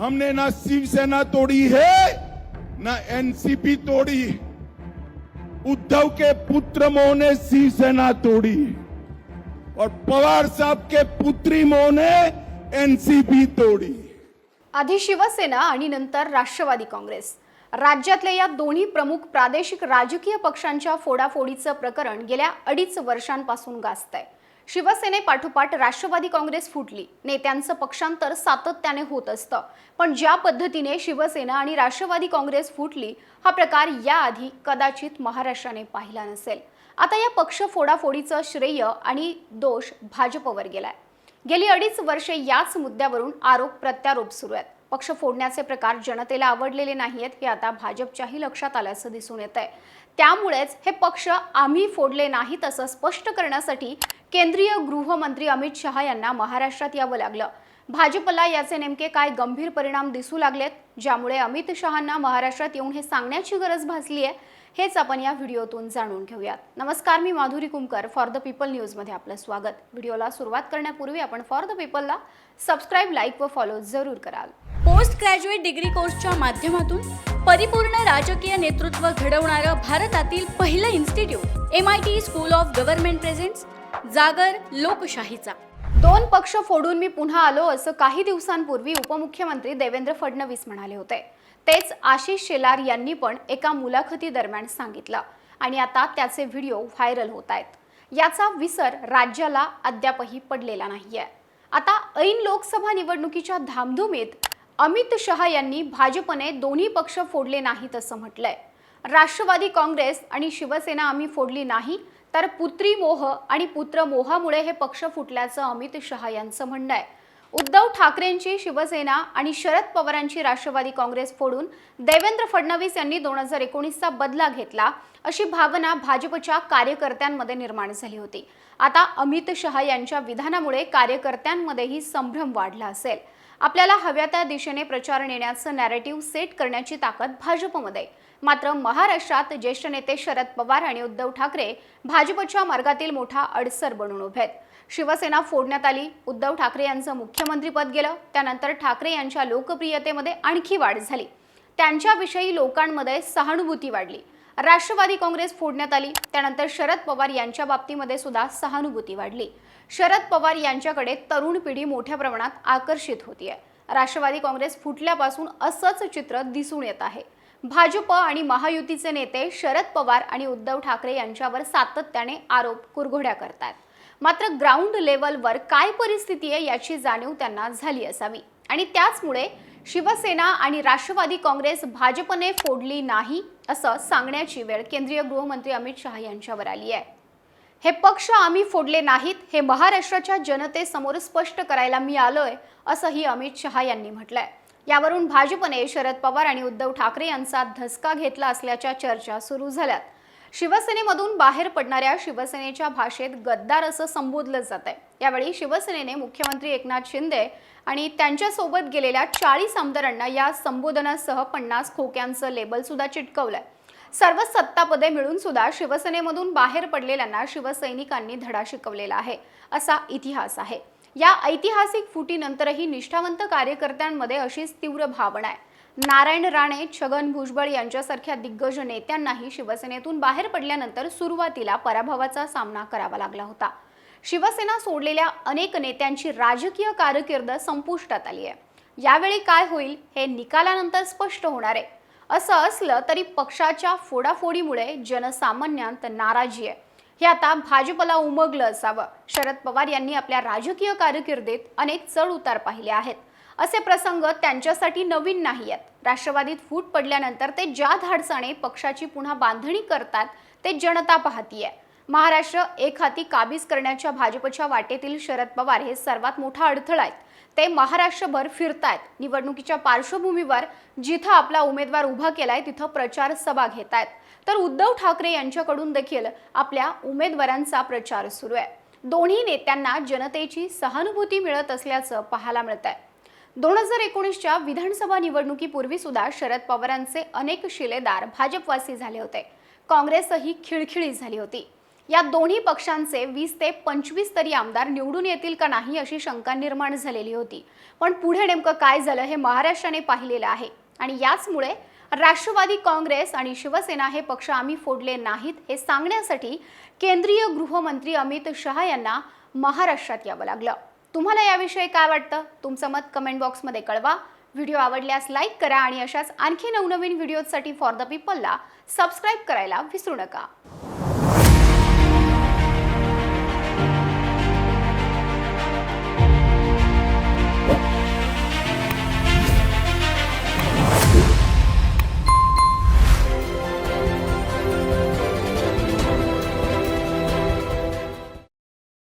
हमने ना शिवसेना तोड़ी है ना एनसीपी तोड़ी उद्धव के पुत्र मोह ने शिवसेना तोड़ी और पवार साहब के पुत्री मोह ने एनसीपी तोड़ी आधी शिवसेना आणि नंतर राष्ट्रवादी काँग्रेस. राज्यातल्या या दोन्ही प्रमुख प्रादेशिक राजकीय पक्षांच्या फोडाफोडीचं प्रकरण गेल्या अडीच वर्षांपासून गाजतंय. शिवसेनेपाठोपाठ राष्ट्रवादी काँग्रेस फुटली. नेत्यांचं पक्षांतर सातत्याने होत असतं. पण ज्या पद्धतीने शिवसेना आणि राष्ट्रवादी काँग्रेस फुटली हा प्रकार याआधी कदाचित महाराष्ट्राने पाहिला नसेल. आता या पक्ष फोडाफोडीचं श्रेय आणि दोष भाजपवर गेलाय. गेली अडीच वर्षे याच मुद्द्यावरून आरोप प्रत्यारोप सुरू आहेत. पक्ष फोडण्याचे प्रकार जनतेला आवडलेले नाहीयेत हे आता भाजपच्याही लक्षात आल्याचं दिसून येत आहे त्यामुळेच हे पक्ष आम्ही फोडले नाहीत असं स्पष्ट करण्यासाठी केंद्रीय गृहमंत्री अमित शहा यांना महाराष्ट्रात यावं लागलं. भाजपला याचे नेमके काय गंभीर परिणाम दिसू लागलेत ज्यामुळे अमित शहांना महाराष्ट्रात येऊन हे सांगण्याची गरज भासली आहे हेच आपण या व्हिडिओतून जाणून घेऊयात. नमस्कार मी Madhuri Kumkar for the people न्यूजमध्ये आपलं स्वागत. व्हिडिओला सुरुवात करण्यापूर्वी आपण फॉर द पीपलला सबस्क्राईब लाईक व फॉलो जरूर कराल. पोस्ट ग्रॅज्युएट डिग्री कोर्सच्या माध्यमातून परिपूर्ण राजकीय नेतृत्व घडवणारं भारतातील पहिलं institute M I T school of government presents जागर लोकशाहीचा. दोन पक्ष फोडून मी पुन्हा आलो असं काही दिवसांपूर्वी उपमुख्यमंत्री देवेंद्र फडणवीस म्हणाले होते. तेच आशिष शेलार यांनी पण एका मुलाखती दरम्यान सांगितलं आणि आता त्याचे व्हिडिओ व्हायरल होत आहेत. याचा विसर राज्याला अद्यापही पडलेला नाहीये. आता ऐन लोकसभा निवडणुकीच्या धामधुमीत अमित शहा यांनी भाजपने दोन्ही पक्ष फोडले नाहीत असं म्हटलंय. राष्ट्रवादी काँग्रेस आणि शिवसेना आम्ही फोडली नाही तर पुत्री मोह आणि पुत्र मोहामुळे हे पक्ष फुटल्याचं अमित शहा यांचं म्हणणं आहे. उद्धव ठाकरेंची शिवसेना आणि शरद पवारांची राष्ट्रवादी काँग्रेस फोडून देवेंद्र फडणवीस यांनी दोन हजार एकोणीसचा बदला घेतला अशी भावना भाजपच्या कार्यकर्त्यांमध्ये निर्माण झाली होती. आता अमित शहा यांच्या विधानामुळे कार्यकर्त्यांमध्येही संभ्रम वाढला असेल. आपल्याला हव्या त्या दिशेने प्रचार नेण्याचं नॅरेटिव्ह सेट करण्याची ताकद भाजपमध्ये. आहे. मात्र महाराष्ट्रात ज्येष्ठ नेते शरद पवार आणि उद्धव ठाकरे भाजपच्या मार्गातील मोठा अडसर बनून उभे आहेत. शिवसेना फोडण्यात आली उद्धव ठाकरे यांचं मुख्यमंत्रीपद गेलं त्यानंतर ठाकरे यांच्या लोकप्रियतेमध्ये आणखी वाढ झाली. त्यांच्याविषयी लोकांमध्ये सहानुभूती वाढली. राष्ट्रवादी काँग्रेस फोडण्यात आली. त्यानंतर शरद पवार यांच्या बाबतीमध्ये सुद्धा सहानुभूती वाढली. शरद पवार यांच्याकडे तरुण पिढी मोठ्या प्रमाणात आकर्षित होतीये. राष्ट्रवादी काँग्रेस फुटल्यापासून असंच चित्र दिसून येत आहे. भाजप आणि महायुतीचे नेते शरद पवार आणि उद्धव ठाकरे यांच्यावर सातत्याने आरोप कुरघोड्या करतात मात्र ग्राउंड लेवलवर काय परिस्थिती आहे याची जाणीव त्यांना झाली असावी. आणि त्याचमुळे शिवसेना आणि राष्ट्रवादी काँग्रेस भाजपने फोडली नाही असं सांगण्याची वेळ केंद्रीय गृहमंत्री अमित शहा यांच्यावर आली आहे. हे पक्ष आम्ही फोडले नाहीत हे महाराष्ट्राच्या जनतेसमोर स्पष्ट करायला मी आलोय असंही अमित शहा यांनी म्हटलंय. यावरून भाजपने शरद पवार आणि उद्धव ठाकरे यांचा धसका घेतला असल्याच्या चर्चा सुरू झाल्यात. शिवसेनेमधून बाहेर पडणाऱ्या शिवसेनेच्या भाषेत गद्दार असं संबोधलं जात आहे. यावेळी शिवसेनेने मुख्यमंत्री एकनाथ शिंदे आणि त्यांच्यासोबत गेलेल्या चाळीस आमदारांना या संबोधनासह पन्नास खोक्यांचं लेबल सुद्धा चिटकवलंय. सर्व सत्तापदे मिळून सुद्धा शिवसेनेमधून बाहेर पडलेल्यांना शिवसैनिकांनी धडा शिकवलेला आहे असा इतिहास आहे. या ऐतिहासिक फुटीनंतरही निष्ठावंत कार्यकर्त्यांमध्ये अशीच तीव्र भावना आहे. नारायण राणे छगन भुजबळ यांच्यासारख्या दिग्गज नेत्यांनाही शिवसेनेतून बाहेर पडल्यानंतर सुरुवातीला पराभवाचा सामना करावा लागला होता. शिवसेना सोडलेल्या अनेक नेत्यांची राजकीय कारकीर्द संपुष्टात आली आहे. यावेळी काय होईल हे निकालानंतर स्पष्ट होणार आहे. असं असलं तरी पक्षाच्या फोडाफोडीमुळे जनसामान्यांत नाराजी आहे. हे आता भाजपला उमगलं असावं. शरद पवार यांनी आपल्या राजकीय कारकिर्दीत अनेक चढ उतार पाहिले आहेत. असे प्रसंग त्यांच्यासाठी नवीन नाही आहेत राष्ट्रवादीत फूट पडल्यानंतर ते ज्या धाडसाने पक्षाची पुन्हा बांधणी करतात ते जनता पाहतीये. महाराष्ट्र एक हाती काबीज करण्याच्या भाजपच्या वाटेतील शरद पवार हे सर्वात मोठा अडथळा आहेत. ते महाराष्ट्रभर फिरतायत. निवडणुकीच्या पार्श्वभूमीवर जिथं आपला उमेदवार उभा केलाय तिथं प्रचार सभा घेत आहेत तर उद्धव ठाकरे यांच्याकडून देखील आपल्या उमेदवारांचा प्रचार सुरू आहे. दोन्ही नेत्यांना जनतेची सहानुभूती मिळत असल्याचं पाहायला मिळत आहे दोन हजार एकोणीसच्या विधानसभा निवडणुकीपूर्वी सुद्धा शरद पवारांचे अनेक शिलेदार भाजपवासी झाले होते. काँग्रेसही खिळखिळी झाली होती. या दोन्ही पक्षांचे वीस ते पंचवीस तरी आमदार निवडून येतील का नाही अशी शंका निर्माण झालेली होती. पण पुढे नेमकं काय झालं हे महाराष्ट्राने पाहिलेलं आहे. आणि याचमुळे राष्ट्रवादी काँग्रेस आणि शिवसेना हे पक्ष आम्ही फोडले नाहीत हे सांगण्यासाठी केंद्रीय गृहमंत्री अमित शहा यांना महाराष्ट्रात यावं लागलं. तुम्हाला याविषयी काय वाटतं? तुमचं मत कमेंट बॉक्समध्ये कळवा. व्हिडिओ आवडल्यास लाईक करा आणि अशाच आणखी नवनवीन व्हिडिओसाठी फॉर द पीपलला सबस्क्राईब करायला विसरू नका.